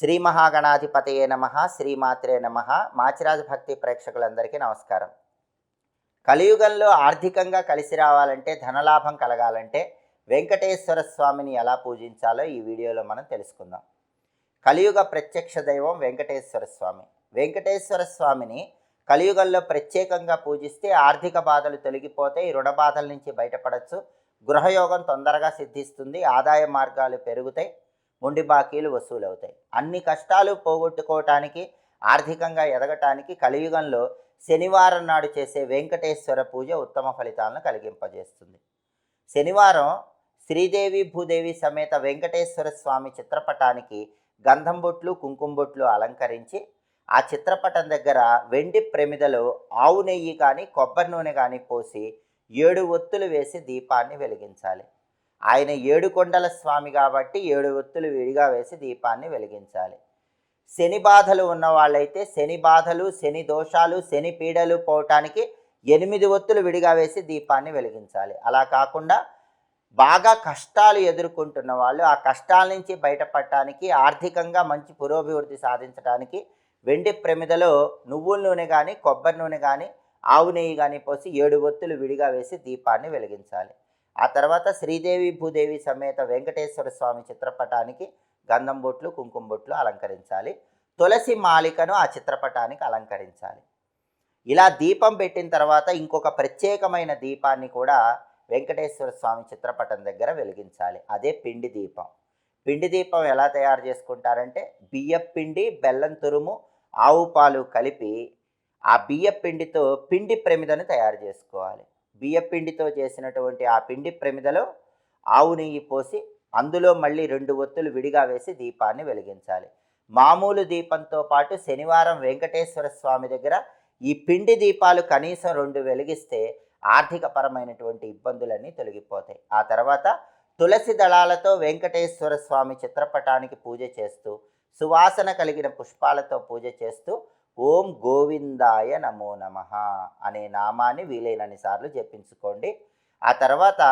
శ్రీ మహాగణాధిపతయే నమ శ్రీమాత్రే నమ. మాచిరాజు భక్తి ప్రేక్షకులందరికీ నమస్కారం. కలియుగంలో ఆర్థికంగా కలిసి రావాలంటే ధనలాభం కలగాలంటే వెంకటేశ్వర స్వామిని ఎలా పూజించాలో ఈ వీడియోలో మనం తెలుసుకుందాం. కలియుగ ప్రత్యక్ష దైవం వెంకటేశ్వర స్వామి. వెంకటేశ్వర స్వామిని కలియుగంలో ప్రత్యేకంగా పూజిస్తే ఆర్థిక బాధలు తొలగిపోతాయి రుణ బాధల నుంచి బయటపడచ్చు. గృహయోగం తొందరగా సిద్ధిస్తుంది ఆదాయ మార్గాలు పెరుగుతాయి. మొండి బాకీలు వసూలవుతాయి. అన్ని కష్టాలు పోగొట్టుకోవటానికి ఆర్థికంగా ఎదగటానికి కలియుగంలో శనివారం నాడు చేసే వెంకటేశ్వర పూజ ఉత్తమ ఫలితాలను కలిగింపజేస్తుంది. శనివారం శ్రీదేవి భూదేవి సమేత వెంకటేశ్వర స్వామి చిత్రపటానికి గంధం బొట్లు కుంకుమ బొట్లు అలంకరించి ఆ చిత్రపటం దగ్గర వెండి ప్రమిదలో ఆవు నెయ్యి కానీ కొబ్బరి నూనె కానీ పోసి ఏడు ఒత్తులు వేసి దీపాన్ని వెలిగించాలి. ఆయన ఏడు కొండల స్వామి కాబట్టి ఏడు ఒత్తులు విడిగా వేసి దీపాన్ని వెలిగించాలి. శని బాధలు ఉన్న వాళ్ళైతే శని బాధలు శని దోషాలు శని పీడలు పోవటానికి ఎనిమిది ఒత్తులు విడిగా వేసి దీపాన్ని వెలిగించాలి. అలా కాకుండా బాగా కష్టాలు ఎదుర్కొంటున్న వాళ్ళు ఆ కష్టాల నుంచి బయటపడటానికి ఆర్థికంగా మంచి పురోభివృద్ధి సాధించడానికి వెండి ప్రమిదలో నువ్వుల నూనె కానీ కొబ్బరి నూనె కానీ ఆవు నెయ్యి కానీ పోసి ఏడు ఒత్తులు విడిగా వేసి దీపాన్ని వెలిగించాలి. ఆ తర్వాత శ్రీదేవి భూదేవి సమేత వెంకటేశ్వర స్వామి చిత్రపటానికి గంధం బొట్లు కుంకుమ బొట్లు అలంకరించాలి. తులసి మాలికను ఆ చిత్రపటానికి అలంకరించాలి. ఇలా దీపం పెట్టిన తర్వాత ఇంకొక ప్రత్యేకమైన దీపాన్ని కూడా వెంకటేశ్వర స్వామి చిత్రపటం దగ్గర వెలిగించాలి. అదే పిండి దీపం. పిండి దీపం ఎలా తయారు చేసుకుంటారంటే బియ్యం పిండి బెల్లం తురుము ఆవు పాలు కలిపి ఆ బియ్యం పిండితో పిండి ప్రమిదను తయారు చేసుకోవాలి. బియ్యపిండితో చేసినటువంటి ఆ పిండి ప్రమిదలో ఆవు నెయ్యి పోసి అందులో మళ్ళీ రెండు ఒత్తులు విడిగా వేసి దీపాన్ని వెలిగించాలి. మామూలు దీపంతో పాటు శనివారం వెంకటేశ్వర స్వామి దగ్గర ఈ పిండి దీపాలు కనీసం రెండు వెలిగిస్తే ఆర్థికపరమైనటువంటి ఇబ్బందులన్నీ తొలగిపోతాయి. ఆ తర్వాత తులసి దళాలతో వెంకటేశ్వర స్వామి చిత్రపటానికి పూజ చేస్తూ సువాసన కలిగిన పుష్పాలతో పూజ చేస్తూ ఓం గోవిందాయ నమో నమ అనే నామాన్ని వీలైనన్ని సార్లు జపించుకోండి. ఆ తర్వాత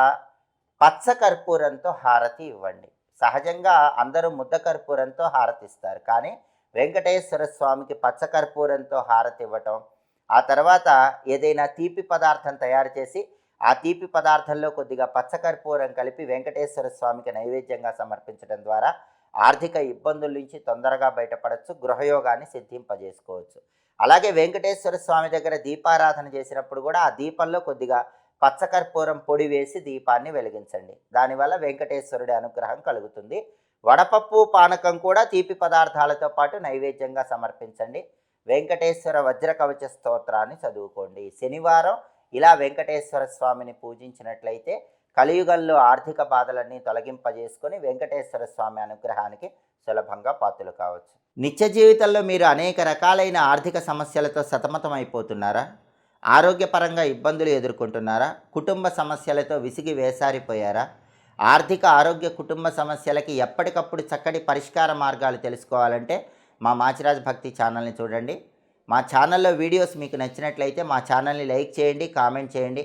పచ్చ కర్పూరంతో హారతి ఇవ్వండి. సహజంగా అందరూ ముద్ద కర్పూరంతో హారతి ఇస్తారు కానీ వెంకటేశ్వర స్వామికి పచ్చ కర్పూరంతో హారతి ఇవ్వటం ఆ తర్వాత ఏదైనా తీపి పదార్థం తయారు చేసి ఆ తీపి పదార్థంలో కొద్దిగా పచ్చకర్పూరం కలిపి వెంకటేశ్వర స్వామికి నైవేద్యంగా సమర్పించడం ద్వారా ఆర్థిక ఇబ్బందుల నుంచి తొందరగా బయటపడవచ్చు గృహయోగాన్ని సిద్ధింపజేసుకోవచ్చు. అలాగే వెంకటేశ్వర స్వామి దగ్గర దీపారాధన చేసినప్పుడు కూడా ఆ దీపంలో కొద్దిగా పచ్చకర్పూరం పొడి వేసి దీపాన్ని వెలిగించండి. దానివల్ల వెంకటేశ్వరుడి అనుగ్రహం కలుగుతుంది. వడపప్పు పానకం కూడా తీపి పదార్థాలతో పాటు నైవేద్యంగా సమర్పించండి. వెంకటేశ్వర వజ్ర కవచ స్తోత్రాన్ని చదువుకోండి. శనివారం ఇలా వెంకటేశ్వర స్వామిని పూజించినట్లయితే కలియుగంలో ఆర్థిక బాధలన్నీ తొలగింపజేసుకొని వెంకటేశ్వర స్వామి అనుగ్రహానికి సులభంగా పాత్రలు కావచ్చు. నిత్య జీవితంలో మీరు అనేక రకాలైన ఆర్థిక సమస్యలతో సతమతమైపోతున్నారా? ఆరోగ్యపరంగా ఇబ్బందులు ఎదుర్కొంటున్నారా? కుటుంబ సమస్యలతో విసిగి వేసారిపోయారా? ఆర్థిక ఆరోగ్య కుటుంబ సమస్యలకి ఎప్పటికప్పుడు చక్కటి పరిష్కార మార్గాలు తెలుసుకోవాలంటే మా మాచిరాజ్ భక్తి ఛానల్ని చూడండి. మా ఛానల్లో వీడియోస్ మీకు నచ్చినట్లయితే మా ఛానల్ని లైక్ చేయండి కామెంట్ చేయండి.